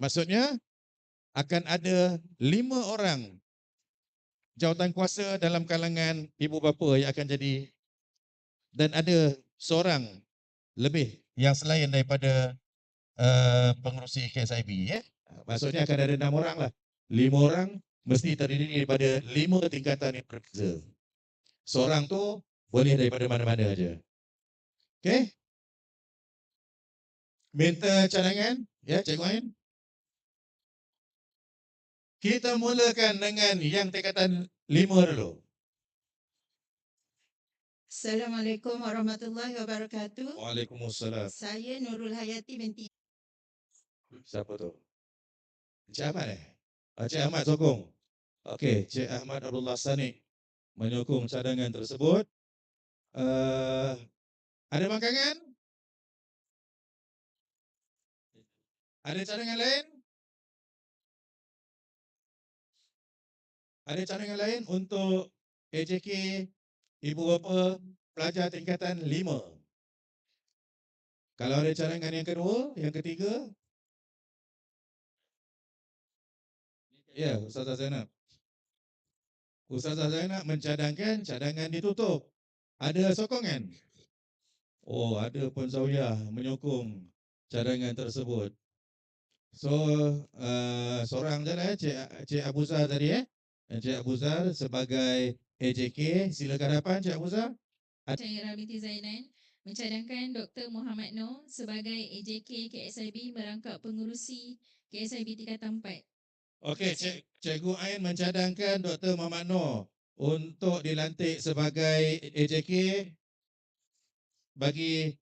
Maksudnya akan ada lima orang jawatan kuasa dalam kalangan ibu bapa yang akan jadi dan ada seorang lebih yang selain daripada uh, pengerusi KSIB ya. Maksudnya akan ada enam orang lah. Lima orang mesti terdiri daripada lima tingkatan yang berbeza. Seorang tu boleh daripada mana-mana aja. Okey? Minta cadangan, ya Cikgu Ain. Kita mulakan dengan yang tingkatan lima dulu. Assalamualaikum warahmatullahi wabarakatuh. Waalaikumsalam. Saya Nurul Hayati binti Siapa tu? Encik Ahmad eh? Encik Ahmad sokong. Okey, Encik Ahmad Abdullah Sani menyokong cadangan tersebut. Uh, ada makanan? Ada cadangan lain? Ada cadangan lain untuk AJK ibu bapa pelajar tingkatan lima? Kalau ada cadangan yang kedua, yang ketiga? Ya, Ustazah Zainab. Ustazah Zainab mencadangkan cadangan ditutup. Ada sokongan? Oh, ada pun Zawiyah menyokong cadangan tersebut. So, uh, seorang je lah eh, Cik, Cik Abu tadi eh. Cik Abu sebagai AJK, silakan harapan Cik Abu Zar. Saya binti Zainan mencadangkan Dr. Muhammad Noor sebagai AJK KSIB merangkap pengurusi KSIB tingkatan 4. Okey, Cik, Cikgu Ain mencadangkan Dr. Muhammad Noor untuk dilantik sebagai AJK bagi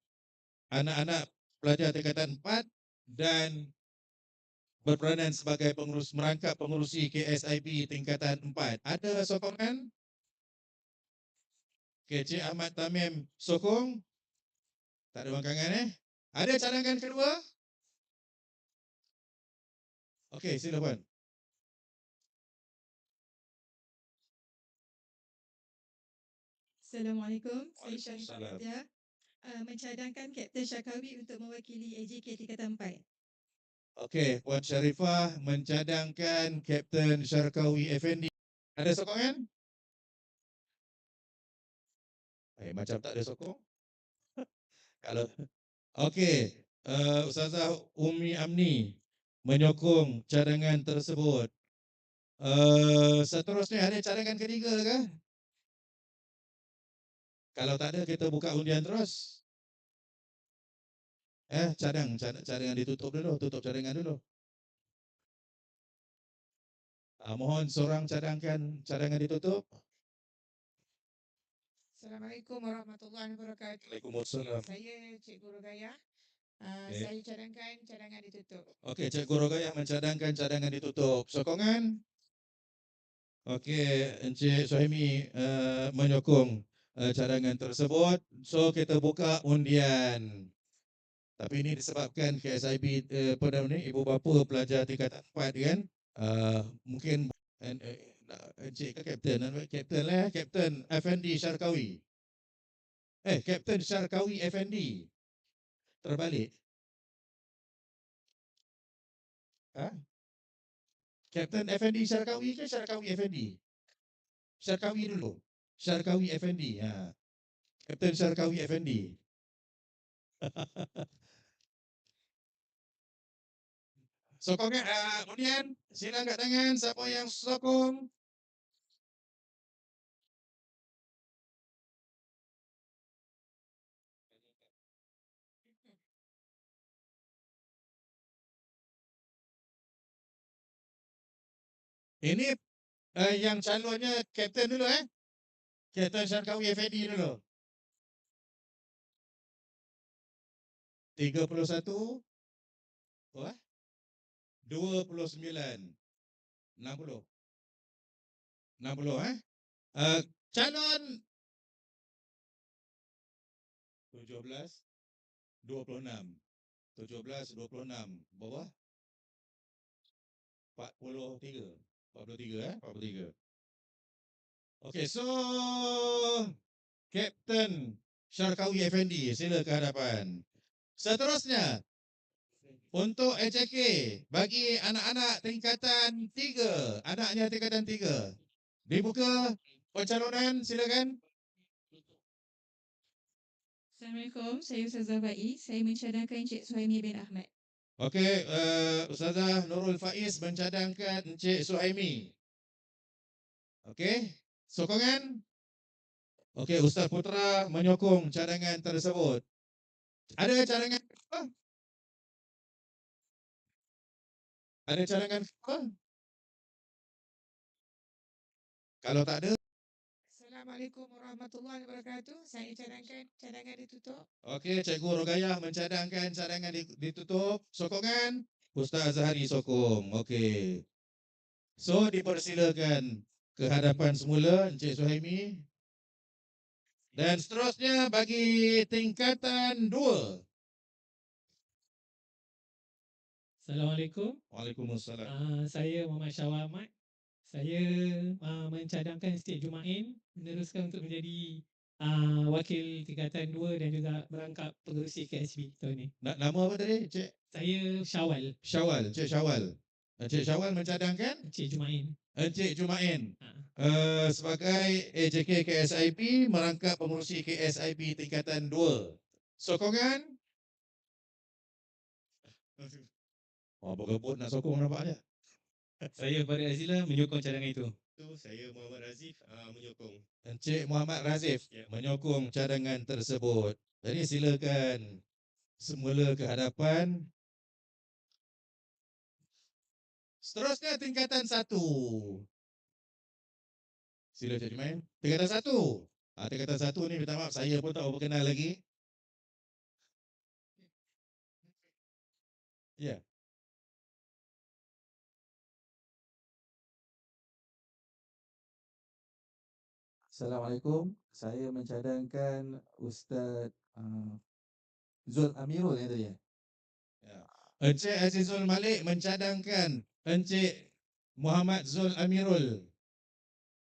anak-anak pelajar tingkatan 4 dan berperanan sebagai pengurus merangkap pengurusi KSIB tingkatan 4. Ada sokongan? Okey, Cik Ahmad Tamim sokong. Tak ada bangkangan eh? Ada cadangan kedua? Okey, silakan. Assalamualaikum. Saya Syarifah. Fatia. Uh, mencadangkan Kapten Syakawi untuk mewakili AJK tingkatan 4. Okey, Puan Sharifah mencadangkan Kapten Syarkawi Effendi. Ada sokongan? Eh, macam tak ada sokong. Kalau Okey, uh, Ustazah Umi Amni menyokong cadangan tersebut. Uh, seterusnya ada cadangan ketiga ke? Kalau tak ada kita buka undian terus. Eh, cadang, cadang cadangan ditutup dulu, tutup cadangan dulu. Ah, mohon seorang cadangkan cadangan ditutup. Assalamualaikum warahmatullahi wabarakatuh. Waalaikumsalam. Saya Cikgu Rogaya. Uh, Okey. Saya cadangkan cadangan ditutup. Okey, Cikgu Rogayah mencadangkan cadangan ditutup. Sokongan? Okey, Encik Suhaimi uh, menyokong uh, cadangan tersebut. So, kita buka undian. Tapi ini disebabkan KSIB uh, apa nama ni, ibu bapa pelajar tingkatan 4 kan. Uh, mungkin and, uh, Encik ke Kapten? Kapten lah, eh, Kapten Effendi Syarkawi. Eh, Kapten Syarkawi Effendi. Terbalik. Ha? Kapten Effendi Syarkawi ke Syarkawi Effendi? Syarkawi dulu. Syarkawi Effendi. Ha. Kapten Syarkawi Effendi. Sokongan uh, kemudian sila angkat tangan siapa yang sokong. Ini uh, yang calonnya kapten dulu eh. Kapten Syarkawi Effendi dulu. 31 Wah 29 60 60 eh? Uh, calon 17 26 17 26 bawah? 43 43 eh? 43 Okey so Kapten Syarkawi Effendi sila ke hadapan. Seterusnya untuk AJK bagi anak-anak tingkatan tiga, anaknya tingkatan tiga. Dibuka pencalonan, silakan. Assalamualaikum, saya Ustazah Faiz. Saya mencadangkan Encik Suhaimi bin Ahmad. Okey, uh, Ustazah Nurul Faiz mencadangkan Encik Suhaimi. Okey, sokongan. Okey, Ustaz Putra menyokong cadangan tersebut. Ada cadangan apa? Ada cadangan apa? Kalau tak ada, Assalamualaikum warahmatullahi wabarakatuh. Saya cadangkan cadangan ditutup. okey, Cikgu Rogayah mencadangkan cadangan di- ditutup. Sokongan, Ustaz Zahari sokong. Okey. So, dipersilakan ke hadapan semula Encik Suhaimi. Dan seterusnya bagi tingkatan dua. Assalamualaikum. Waalaikumsalam. Uh, saya Muhammad Syawal Ahmad. Saya uh, mencadangkan Siti Jumain meneruskan untuk menjadi uh, wakil tingkatan 2 dan juga merangkap pengerusi KSB tahun. Na- nama apa tadi? Cik Saya Syawal, Syawal. Cik Syawal. Encik Syawal mencadangkan Encik Jumain. Encik Jumain Ha. uh, sebagai AJK KSIP merangkap pengurusi KSIP tingkatan 2. Sokongan? Oh, berkebut nak sokong nampaknya. Saya Farid Azila menyokong cadangan itu. Tu saya Muhammad Razif uh, menyokong. Encik Muhammad Razif Ya. menyokong cadangan tersebut. Jadi silakan semula ke hadapan. Seterusnya tingkatan satu. Sila Cik Jumain. Tingkatan satu. Ah, tingkatan satu ni minta maaf saya pun tak berkenal lagi. Ya. Assalamualaikum. Saya mencadangkan Ustaz uh, Zul Amirul yang tadi ya. Encik Azizul Malik mencadangkan Encik Muhammad Zul Amirul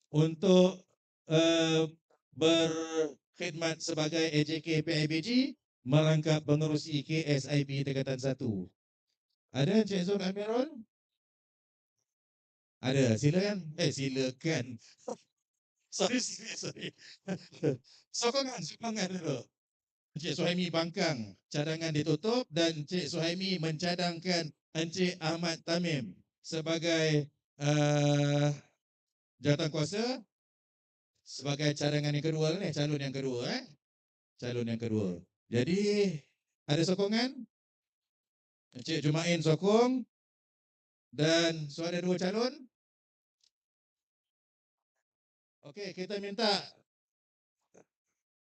untuk uh, berkhidmat sebagai AJK PIBG merangkap pengerusi KSIP tingkatan 1. Ada Encik Zul Amirul? Ada, silakan. Eh, silakan. sorry, sorry, sorry. sokongan, sokongan dulu. Encik Suhaimi Bangkang cadangan ditutup dan Encik Suhaimi mencadangkan Encik Ahmad Tamim sebagai uh, kuasa sebagai cadangan yang kedua ni, calon yang kedua eh. Calon yang kedua. Jadi ada sokongan? Encik Jumain sokong dan so ada dua calon. Okey, kita minta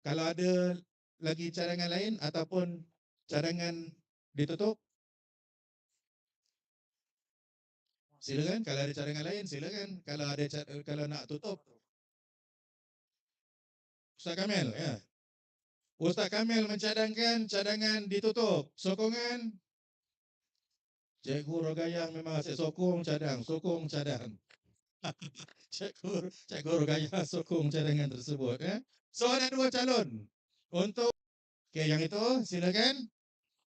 kalau ada lagi cadangan lain ataupun cadangan ditutup? Silakan kalau ada cadangan lain silakan. Kalau ada kalau nak tutup. Ustaz Kamil ya. Ustaz Kamil mencadangkan cadangan ditutup. Sokongan Cikgu Rogayah memang asyik sokong cadang, sokong cadang. Cikgu Cikgu Rogayah sokong cadangan tersebut ya. So ada dua calon untuk Okey, yang itu silakan.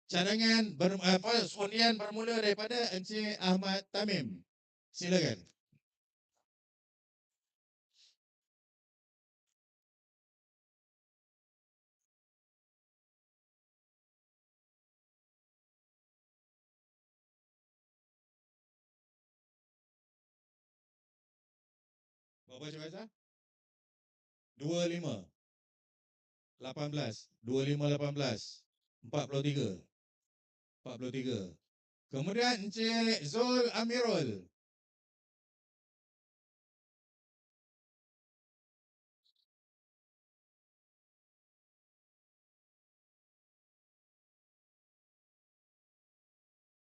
Cadangan ber, apa undian bermula daripada Encik Ahmad Tamim. Silakan. Berapa Cik Faizal? 25 18 25 18 43 43 Kemudian Encik Zul Amirul.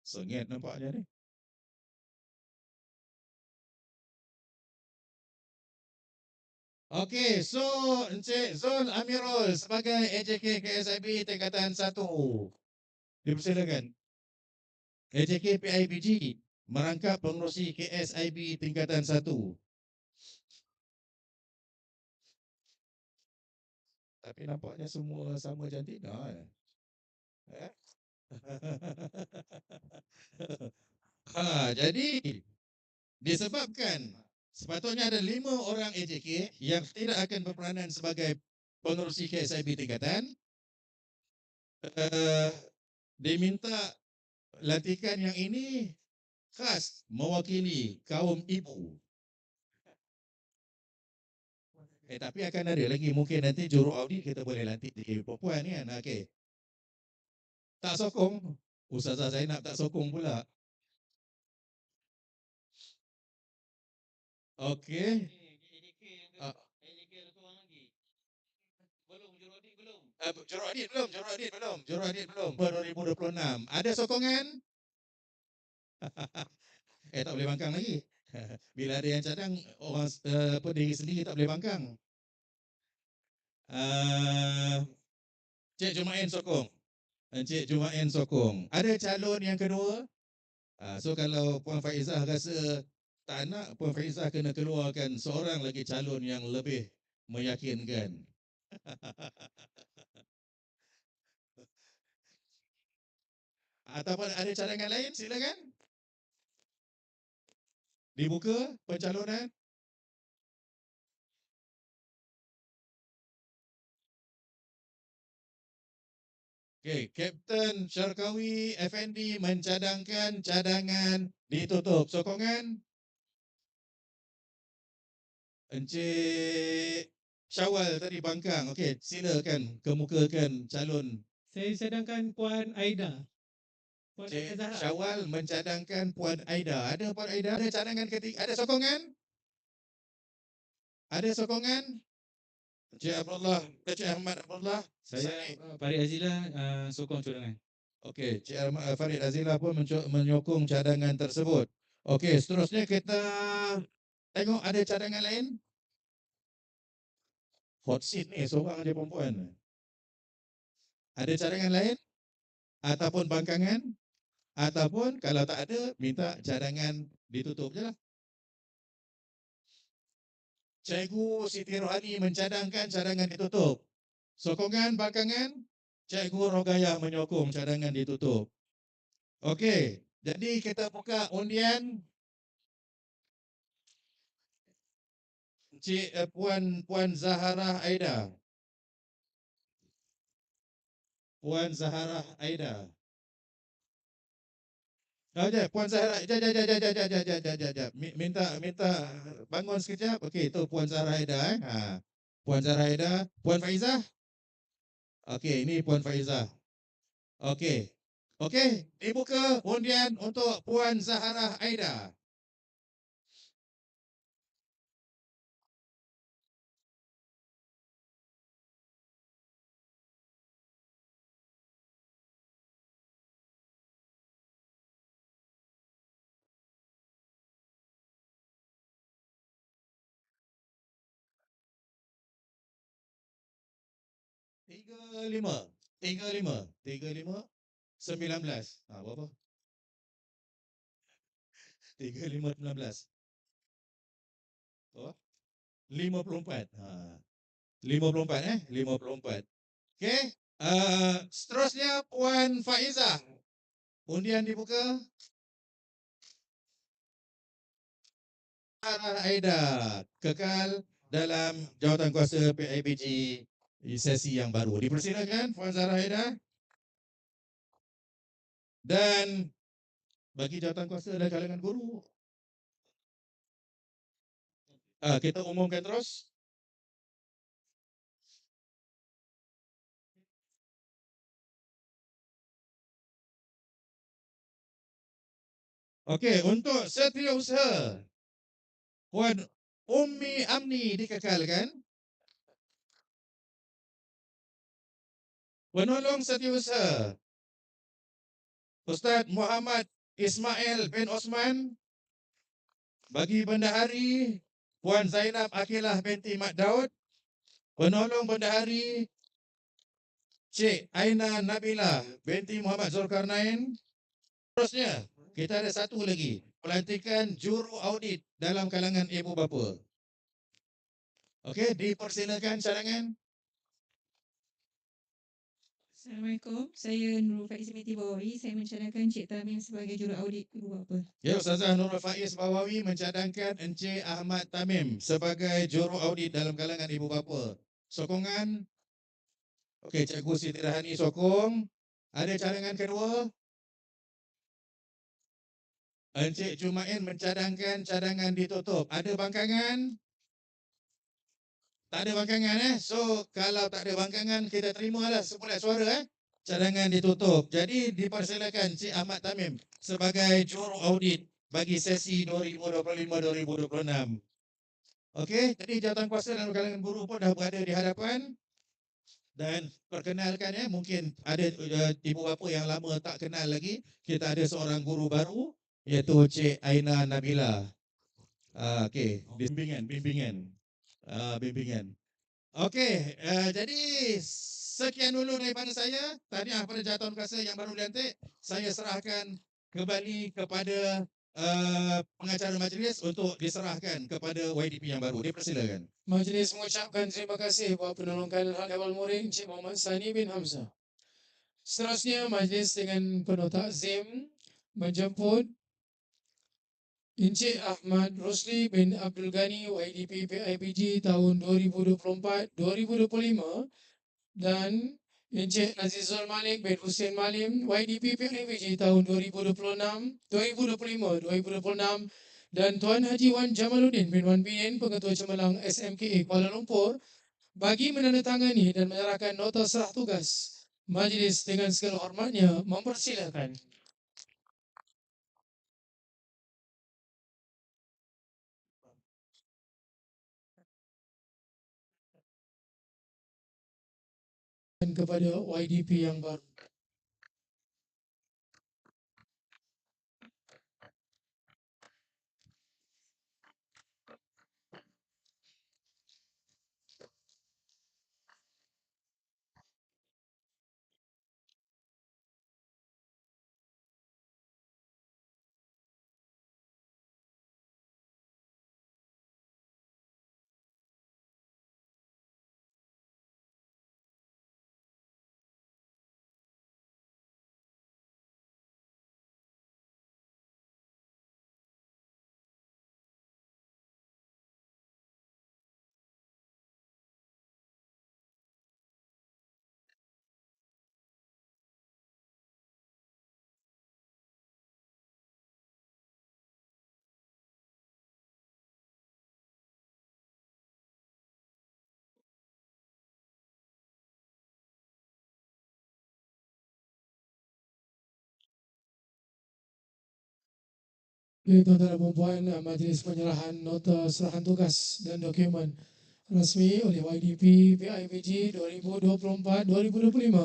Sengit nampaknya ni. Okey, so Encik Zul Amirul sebagai AJK KSIB tingkatan 1. Dipersilakan. AJK PIBG merangkap pengurusi KSIB tingkatan 1. Tapi nampaknya semua sama jantina. Eh? Eh? ha, jadi disebabkan sepatutnya ada lima orang AJK yang tidak akan berperanan sebagai pengerusi KSIB tingkatan uh, diminta lantikan yang ini khas mewakili kaum ibu. Eh tapi akan ada lagi mungkin nanti juru audit kita boleh lantik jadi perempuan ni kan. Okey. Tak sokong. Ustazah Zainab tak sokong pula. Okey. Ah. Uh, juru audit belum, juru audit belum, juru audit belum. Per 2026. Ada sokongan? eh tak boleh bangkang lagi. Bila ada yang cadang orang uh, apa diri sendiri tak boleh bangkang. Uh, Cik Jumain sokong. Encik Jumain sokong. Ada calon yang kedua? Uh, so kalau Puan Faizah rasa tak nak Puan Faizah kena keluarkan seorang lagi calon yang lebih meyakinkan. Ataupun ada cadangan lain silakan. Dibuka pencalonan. Okey, Kapten Syarkawi Effendi mencadangkan cadangan ditutup. Sokongan. Encik Syawal tadi bangkang. Okey, silakan kemukakan calon Saya cadangkan Puan Aida. Puan Cik Aida Zahra. Syawal mencadangkan Puan Aida. Ada Puan Aida? Ada cadangan ketiga? Ada sokongan? Ada sokongan? Cik Abdullah, eh, Cik Ahmad Abdullah. Saya Sani. uh, Farid Azila uh, sokong cadangan. Okey, Cik Ahmad eh, Farid Azila pun menyokong cadangan tersebut. Okey, seterusnya kita tengok ada cadangan lain. Hot seat ni seorang aja perempuan. Ada cadangan lain? Ataupun bangkangan? Ataupun kalau tak ada, minta cadangan ditutup je lah. Cikgu Siti Rohani mencadangkan cadangan ditutup. Sokongan bangkangan, Cikgu Rogaya menyokong cadangan ditutup. Okey, jadi kita buka undian. Cik eh, Puan Puan Zahara Aida. Puan Zahara Aida. Oh, jap, Puan Zahara, jap, jap, jap, jap, jap, jap, jap, jap, jap, jap. Mi- Minta, minta bangun sekejap. Okey, itu Puan Zahara Aida. Eh. Ha. Puan Zahara Aida. Puan Faizah. Okey, ini Puan Faizah. Okey. Okey, dibuka undian untuk Puan Zahara Aida. tiga lima. Tiga lima. Tiga lima. Sembilan belas. Ha, berapa? Tiga lima sembilan belas. Berapa? Lima puluh empat. Ha. Lima puluh empat eh? Lima puluh empat. Okay. Uh, eh, seterusnya Puan Faizah. Undian dibuka. Aida kekal dalam jawatan kuasa PIBG sesi yang baru. Dipersilakan Puan Zahra Haida. Dan bagi jawatan kuasa dan kalangan guru, ah, kita umumkan terus. Okey, untuk setiausaha Puan Ummi Amni dikekalkan. Penolong setiausaha. Ustaz Muhammad Ismail bin Osman bagi bendahari Puan Zainab Akilah binti Mat Daud penolong bendahari Cik Aina Nabila binti Muhammad Zulkarnain. Terusnya kita ada satu lagi pelantikan juru audit dalam kalangan ibu bapa. Okey dipersilakan cadangan Assalamualaikum. Saya Nurul Faiz binti Bawawi. Saya mencadangkan Encik Tamim sebagai juru audit ibu bapa. Ya, Ustazah Nurul Faiz Bawawi mencadangkan Encik Ahmad Tamim sebagai juru audit dalam kalangan ibu bapa. Sokongan. Okey, Cikgu Siti Rahani sokong. Ada cadangan kedua? Encik Jumain mencadangkan cadangan ditutup. Ada bangkangan? Tak ada bangkangan eh. So kalau tak ada bangkangan kita terimalah sebulan suara eh. Cadangan ditutup. Jadi dipersilakan Cik Ahmad Tamim sebagai juru audit bagi sesi 2025-2026. Okey, jadi jawatan kuasa dalam kalangan guru pun dah berada di hadapan dan perkenalkan ya mungkin ada uh, ibu bapa yang lama tak kenal lagi kita ada seorang guru baru iaitu Cik Aina Nabila. Ah okey, bimbingan bimbingan. Ah bimbingan. Okey, uh, jadi sekian dulu daripada saya. Tahniah pada jawatan kuasa yang baru dilantik. Saya serahkan kembali kepada uh, pengacara majlis untuk diserahkan kepada YDP yang baru. Dipersilakan. Majlis mengucapkan terima kasih buat penolongan Hak Ehwal Murid Encik Muhammad Sani bin Hamzah. Seterusnya majlis dengan penuh takzim menjemput Encik Ahmad Rosli bin Abdul Ghani YDP PIPG tahun 2024-2025 dan Encik Azizul Malik bin Hussein Malim YDP PIPG tahun 2025-2026 dan Tuan Haji Wan Jamaluddin bin Wan Binin Pengetua Cemerlang SMKA Kuala Lumpur bagi menandatangani dan menyerahkan nota serah tugas. Majlis dengan segala hormatnya mempersilakan. Kepada YDP yang baru. Okey, tuan-tuan dan puan majlis penyerahan nota serahan tugas dan dokumen rasmi oleh YDP PIPG 2024-2025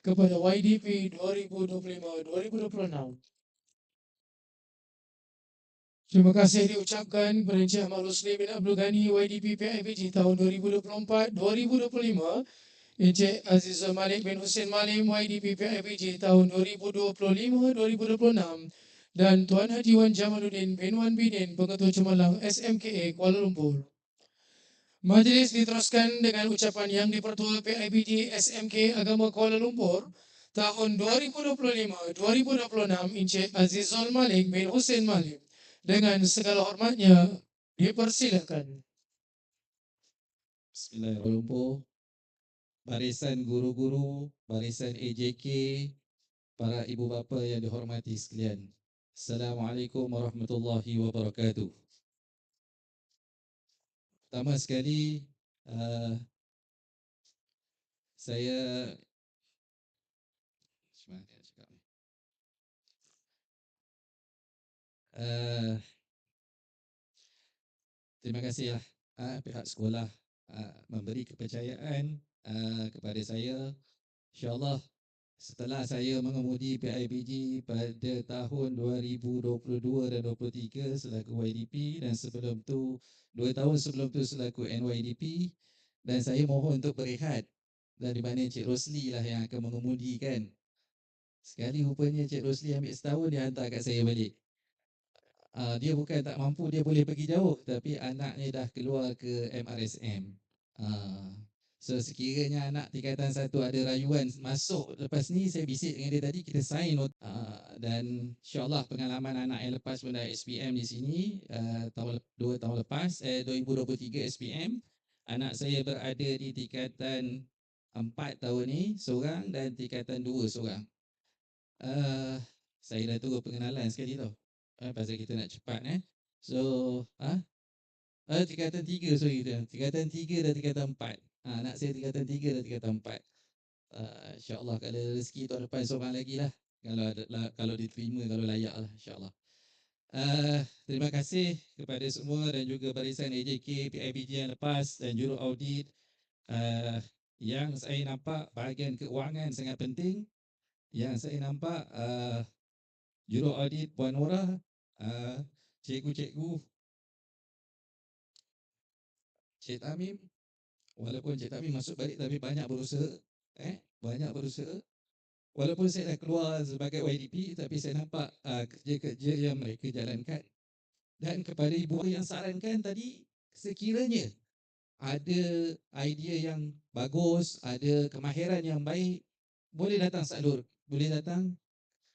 kepada YDP 2025-2026. Terima kasih diucapkan kepada Encik Ahmad Rusli bin Abdul Ghani YDP PIPG tahun 2024-2025 Encik Azizul Malik bin Hussein Malim YDP PIPG tahun 2025-2026 dan Tuan Haji Wan Jamaluddin bin Wan Bidin Pengetua Cemerlang SMKA Kuala Lumpur. Majlis diteruskan dengan ucapan yang dipertua PIBD SMK Agama Kuala Lumpur tahun 2025-2026 Encik Azizul Malik bin Hussein Malik dengan segala hormatnya dipersilakan. Bismillahirrahmanirrahim. Barisan guru-guru, barisan AJK, para ibu bapa yang dihormati sekalian. Assalamualaikum warahmatullahi wabarakatuh. Pertama sekali, uh, saya? Uh, terima kasihlah uh, pihak sekolah uh, memberi kepercayaan uh, kepada saya. InsyaAllah setelah saya mengemudi PIBG pada tahun 2022 dan 2023 selaku YDP dan sebelum tu dua tahun sebelum tu selaku NYDP dan saya mohon untuk berehat dan di mana Cik Rosli lah yang akan mengemudikan. Sekali rupanya Cik Rosli ambil setahun dia hantar kat saya balik. Uh, dia bukan tak mampu dia boleh pergi jauh tapi anaknya dah keluar ke MRSM. Uh, So sekiranya anak tingkatan satu ada rayuan masuk lepas ni saya bisik dengan dia tadi kita sign not uh, dan insyaallah pengalaman anak yang lepas pun dah SPM di sini uh, tahun lep- dua tahun lepas eh 2023 SPM anak saya berada di tingkatan empat tahun ni seorang dan tingkatan dua seorang. Uh, saya dah tunggu pengenalan sekali tau. Uh, pasal kita nak cepat eh. So, ah uh, tingkatan tiga sorry kita. Tingkatan tiga dan tingkatan empat. Ha, anak saya tingkatan tiga dan tingkatan empat. Uh, InsyaAllah kalau rezeki tahun depan seorang lagi lah. Kalau ada, lah, kalau diterima, kalau layak lah insyaAllah. Uh, terima kasih kepada semua dan juga barisan AJK, PIBG yang lepas dan juru audit. Uh, yang saya nampak bahagian keuangan sangat penting. Yang saya nampak uh, juru audit Puan Nora, uh, cikgu-cikgu, Cik Tamim, walaupun Cik Tamim masuk balik tapi banyak berusaha, eh, banyak berusaha. Walaupun saya dah keluar sebagai YDP tapi saya nampak uh, kerja-kerja yang mereka jalankan. Dan kepada ibu yang sarankan tadi, sekiranya ada idea yang bagus, ada kemahiran yang baik, boleh datang salur, boleh datang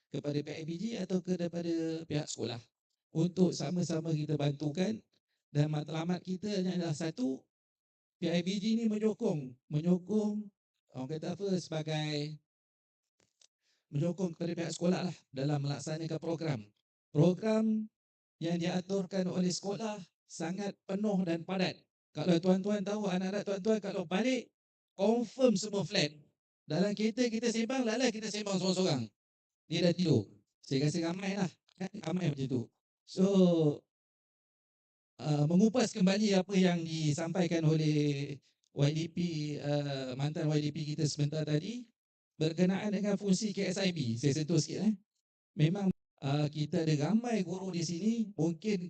kepada PIBG atau kepada pihak sekolah untuk sama-sama kita bantukan dan matlamat kita hanya adalah satu PIBG ni menyokong menyokong orang kata apa sebagai menyokong kepada pihak sekolah lah dalam melaksanakan program. Program yang diaturkan oleh sekolah sangat penuh dan padat. Kalau tuan-tuan tahu anak-anak tuan-tuan kalau balik confirm semua flat. Dalam kereta kita sembang lah kita sembang seorang-seorang. Dia dah tidur. Saya rasa ramai lah. Kan ramai macam tu. So uh, mengupas kembali apa yang disampaikan oleh YDP uh, mantan YDP kita sebentar tadi berkenaan dengan fungsi KSIB. Saya sentuh sikit eh. Memang uh, kita ada ramai guru di sini mungkin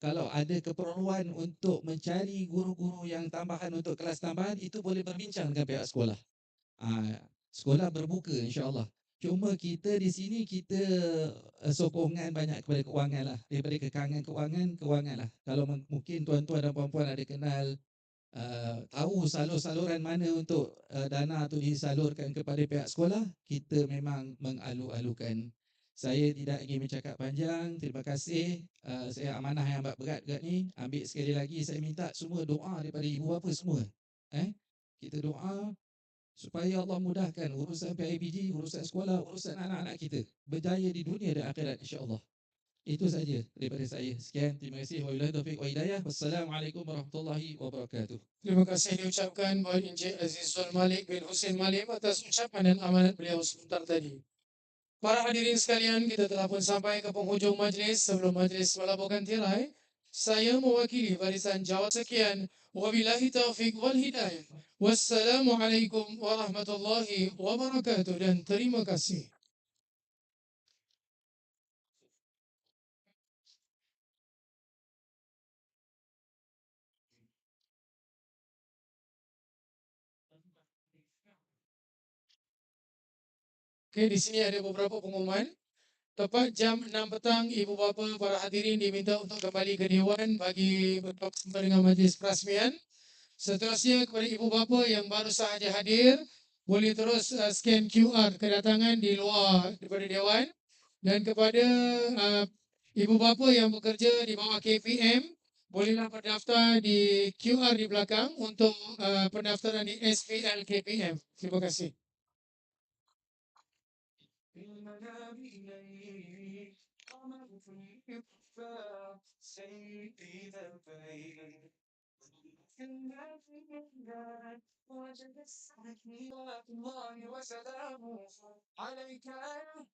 kalau ada keperluan untuk mencari guru-guru yang tambahan untuk kelas tambahan itu boleh berbincang dengan pihak sekolah. Uh, sekolah berbuka insya-Allah. Cuma kita di sini kita uh, sokongan banyak kepada kewangan lah. Daripada kekangan kewangan, kewangan lah. Kalau mungkin tuan-tuan dan puan-puan ada kenal uh, tahu salur-saluran mana untuk uh, dana tu disalurkan kepada pihak sekolah, kita memang mengalu-alukan. Saya tidak ingin bercakap panjang. Terima kasih. Uh, saya amanah yang berat berat ni. Ambil sekali lagi saya minta semua doa daripada ibu bapa semua. Eh? Kita doa supaya Allah mudahkan urusan PIBG, urusan sekolah, urusan anak-anak kita berjaya di dunia dan akhirat insya-Allah. Itu saja daripada saya. Sekian, terima kasih. Wabillahi taufiq wa hidayah. Wassalamualaikum warahmatullahi wabarakatuh. Terima kasih diucapkan buat Encik Azizul Malik bin Hussein Malik atas ucapan dan amanat beliau sebentar tadi. Para hadirin sekalian, kita telah pun sampai ke penghujung majlis. Sebelum majlis melabuhkan tirai, saya mewakili barisan jawab sekian. Wabillahi taufiq wal hidayah. Wassalamualaikum warahmatullahi wabarakatuh dan terima kasih. Okey, di sini ada beberapa pengumuman. Tepat jam 6 petang, ibu bapa para hadirin diminta untuk kembali ke Dewan bagi bertemu dengan majlis perasmian. Seterusnya kepada ibu bapa yang baru sahaja hadir, boleh terus uh, scan QR kedatangan di luar daripada Dewan. Dan kepada uh, ibu bapa yang bekerja di bawah KPM, bolehlah berdaftar di QR di belakang untuk uh, pendaftaran di SPL KPM. Terima kasih. وجد السكين الله وسلامه عليك يا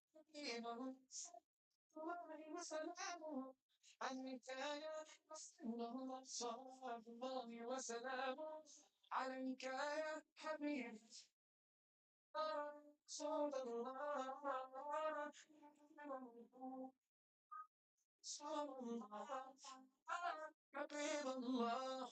الله وسلامه عليك يا رسول الله الله وسلامه عليك يا حبيب صوت الله صلى الله حبيب الله.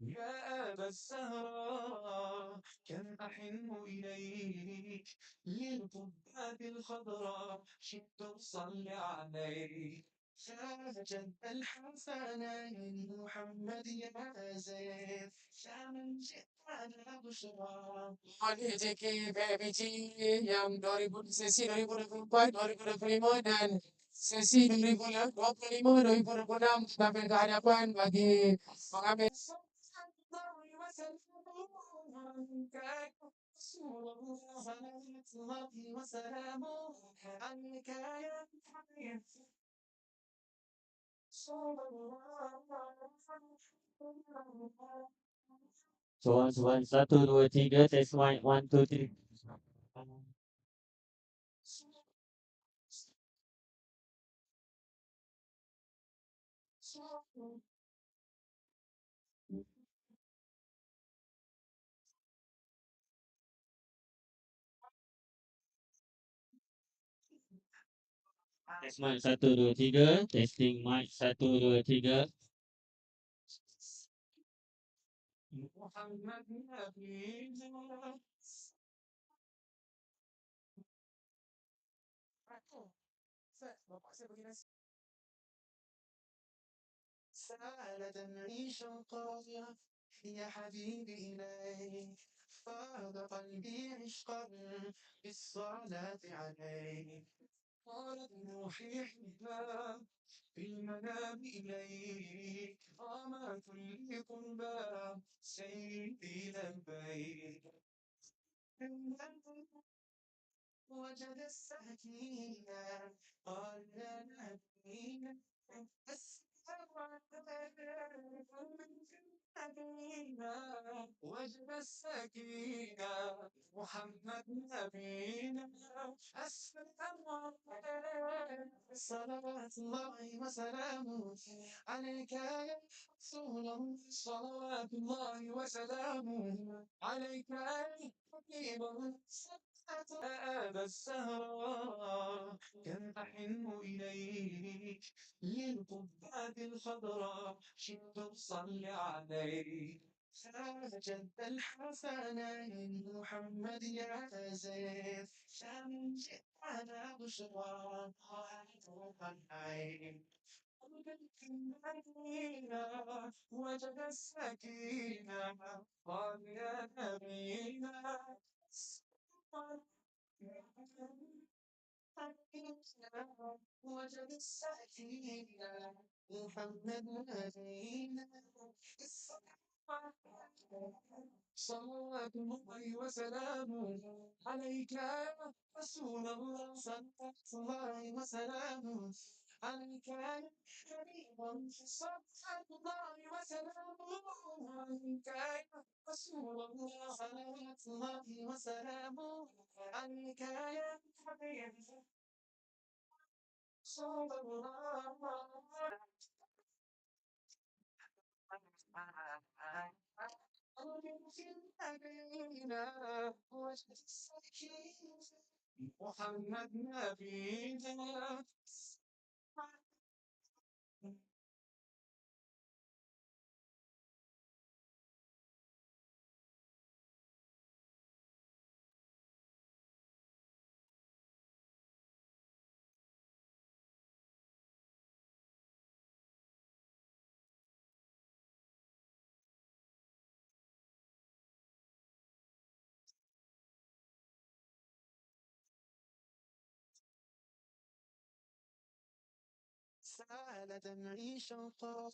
يا أبا الزهراء كم أحن إليك؟ للقباب الخضراء شئت أصلي عليك. شاهد الحسنين محمد يا زيد. جئت على بشرى حديثك بابي تي يا مدوري بنسي سيري بنفر باي دوري بنفر مونان sesi 2025, 2026 tampil ke hadapan bagi mengambil Soalan soalan satu dua tiga test mic one two three. Test mic satu dua tiga testing mic satu dua tiga. محمد نبينا سال دمعي شوقا يا حبيبي إليك فاض قلبي عشقا بالصلاة عليك قالت نوحيحها في المنام إليك قام كل قربى سيدي لبيك وجد السكينة قال نبينا السلام عليكم نبينا وجد السكينة. محمد نبينا السلام صلوات الله وسلامه عليك يا رسول الله. صلوات الله وسلامه عليك يا حبيب الله هذا السهر كم أحن إليك؟ للقبات الخضراء شئت أصلي عليك. جد الحسنين محمد يا زيد. من جئتنا بشرى روح العين. المدينة وجد السكينة. قال يا نبينا وجد السكينة محمد نبينا صلوات الله وسلامه عليك يا رسول الله صلوات الله وسلامه عليك حبيب صلوات الله وسلامه عليك يا رسول الله صلوات الله وسلامه عليك يا حبيب صلى الله محمد نبينا سال دمعي شوقا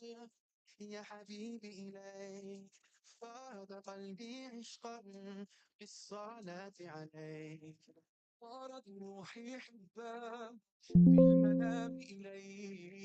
يا حبيبي إليك. فاض قلبي عشقا بالصلاة عليك. طارت روحي حبا في المنام إليك.